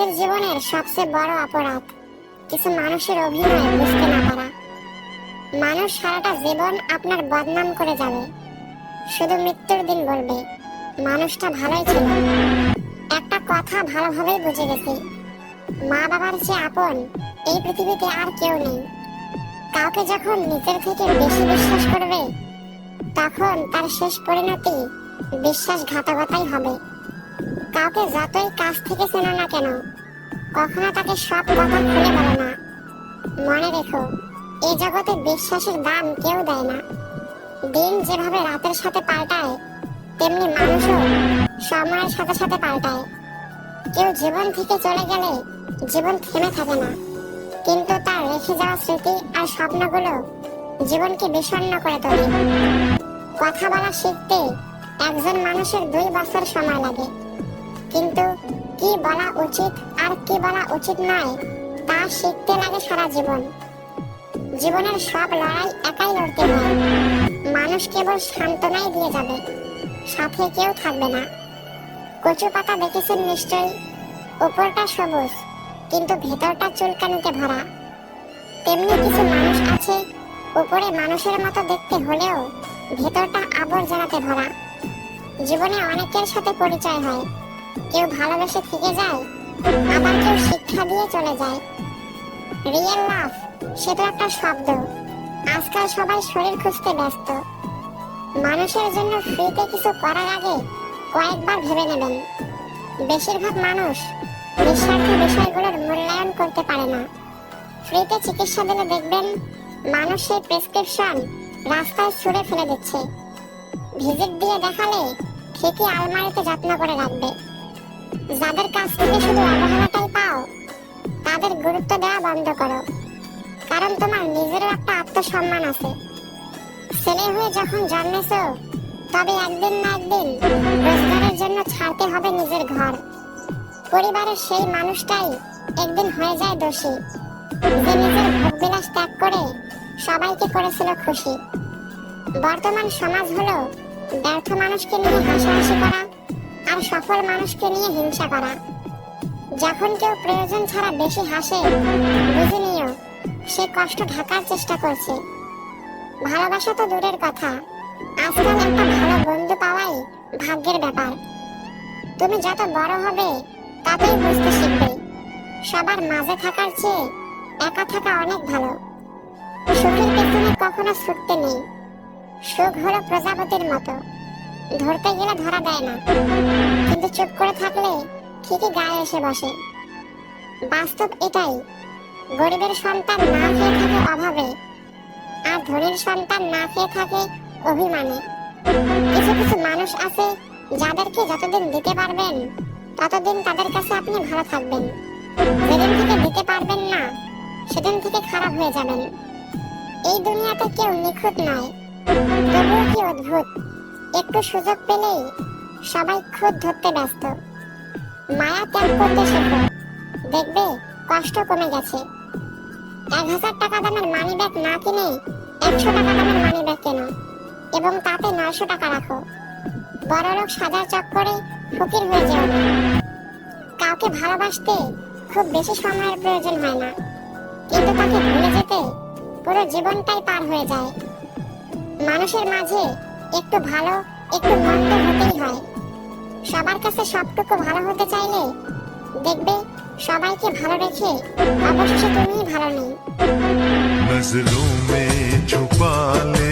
আমাদের জীবনের সবচেয়ে বড় অপরাধ, কিছু মানুষের অভিনয় বুঝতে না পারা। মানুষ সারাটা জীবন আপনার বদনাম করে যাবে। শুধু মৃত্যুর দিন বলবে, মানুষটা ভালোই ছিল। একটা কথা ভালোভাবেই বুঝে গেছি। মা বাবার যে আপন, এই পৃথিবীতে আর কেউ নেই। কাউকে যখন নিজের থেকে বেশি বিশ্বাস করবে, তখন তার শেষ পরিণতি বিশ্বাসঘাতকতাই হবে। কাউকে যতই কাছ থেকে চেনো না কেন, কখনো তাকে সব কথা খুলে বলো না। মনে রেখো, এই জগতে বিশ্বাসের দাম কেউ দেয় না। দিন যেভাবে রাতের সাথে পাল্টায়, তেমনি মানুষও সময়ের সাথে সাথে পাল্টায়। কেউ জীবন থেকে চলে গেলে জীবন থেমে থাকে না। কিন্তু তার রেখে যাওয়া স্মৃতি আর স্বপ্নগুলো জীবনকে বিষণ্ণ করে তোলে। কথা বলা শিখতে একজন মানুষের দুই বছর সময় লাগে। কিন্তু কি বলা উচিত আর কি বলা উচিত নয়, তা শিখতে লাগে সারা জীবন। জীবনের সব লড়াই একাই লড়তে হয়। মানুষ কেবল সান্ত্বনাই দিয়ে যাবে, সাথে কেউ থাকবে না। কচু পাতা দেখেছেন নিশ্চয়ই? উপরটা সবুজ, কিন্তু ভেতরটা চুলকানিতে ভরা। তেমনি কিছু মানুষ আছে, উপরে মানুষের মতো দেখতে হলেও ভেতরটা আবর্জনাতে ভরা। জীবনে অনেকের সাথে পরিচয় হয় কেউ ভালোবেসে থেকে যায়, আবার কেউ শিক্ষা দিয়ে চলে যায়। রিয়েল লাভ সেটা একটা শব্দ। আজকাল সবাই শরীর খুঁজতে ব্যস্ত। মানুষের জন্য ফ্রিতে কিছু করার আগে কয়েকবার ভেবে নেবেন। বেশিরভাগ মানুষ নিঃস্বার্থ বিষয়গুলোর মূল্যায়ন করতে পারে না। ফ্রিতে চিকিৎসা দিলে দেখবেন মানুষ সেই প্রেসক্রিপশন রাস্তায় ছুঁড়ে ফেলে দিচ্ছে। ভিজিট দিয়ে দেখালে ঠিকই আলমারিতে যত্ন করে রাখবে। যাদের কাছ থেকে শুধু অবহেলাটাই পাও, তাদের গুরুত্ব দেওয়া বন্ধ করো। কারণ তোমার নিজেরও একটা আত্মসম্মান আছে। ছেলে হয়ে যখন জন্মেছো, তবে একদিন না একদিন রোজগারের জন্য ছাড়তে হবে নিজের ঘর। পরিবারের সেই মানুষটাই একদিন হয়ে যায় দোষী। যে নিজের ভোগবিলাস ত্যাগ করে সবাইকে করেছিল খুশি। বর্তমান সমাজ হলো ব্যর্থ মানুষকে নিয়ে হাসাহাসি করা সফল মানুষকে নিয়ে হিংসা করা। যখন কেউ প্রয়োজন ছাড়া বেশি হাসে, বুঝে নিও, সে কষ্ট ঢাকার চেষ্টা করছে। ভালোবাসা তো দূরের কথা। আজকাল একটা ভালো বন্ধু পাওয়াই ভাগ্যের ব্যাপার। তুমি যত বড় হবে, ততই বুঝতে শিখবে। সবার মাঝে থাকার চেয়ে একা থাকা অনেক ভালো। সুখের পেছনে কখনো ছুটতে নেই। সুখ হলো প্রজাপতির মতো। ধরতে গেলে ধরা দেয় না। কিন্তু চুপ করে থাকলে ঠিকই গায়ে এসে বসে। বাস্তব এটাই, গরিবের সন্তান না খেয়ে থাকে অভাবে, আর ধনীর সন্তান না খেয়ে থাকে অভিমানে। কিছু কিছু মানুষ আছে যাদেরকে যতদিন দিতে পারবেন, ততদিন তাদের কাছে আপনি ভালো থাকবেন। যেদিন থেকে দিতে পারবেন না, সেদিন থেকে খারাপ হয়ে যাবেন। এই দুনিয়াতে কেউ নিখুঁত নয়, তবুও কি অদ্ভুত? একটু সুযোগ পেলেই সবাই খুদ ধরতে ব্যস্ত। মায়া ত্যাগ করতে শেখো। দেখবে কষ্ট কমে গেছে। এক হাজার টাকা দামের মানি ব্যাগ না কিনে একশো টাকা দামের মানি ব্যাগ কেনো? এবং তাতে নয়শো টাকা রাখো। বড় লোক সাজার চক্করে ফকির হয়ে যেও না। কাউকে ভালোবাসতে খুব বেশি সময়ের প্রয়োজন হয় না। কিন্তু তাকে ভুলে যেতে পুরো জীবনটাই পার হয়ে যায়। মানুষের মাঝে একটু ভালো একটু মন্দ হতেই হয় সবার কাছে সবটুকু ভালো হতে চাইলে দেখবে সবাইকে ভালো রেখে অবশেষে তুমিই ভালো নেই नजरों में छुपा ले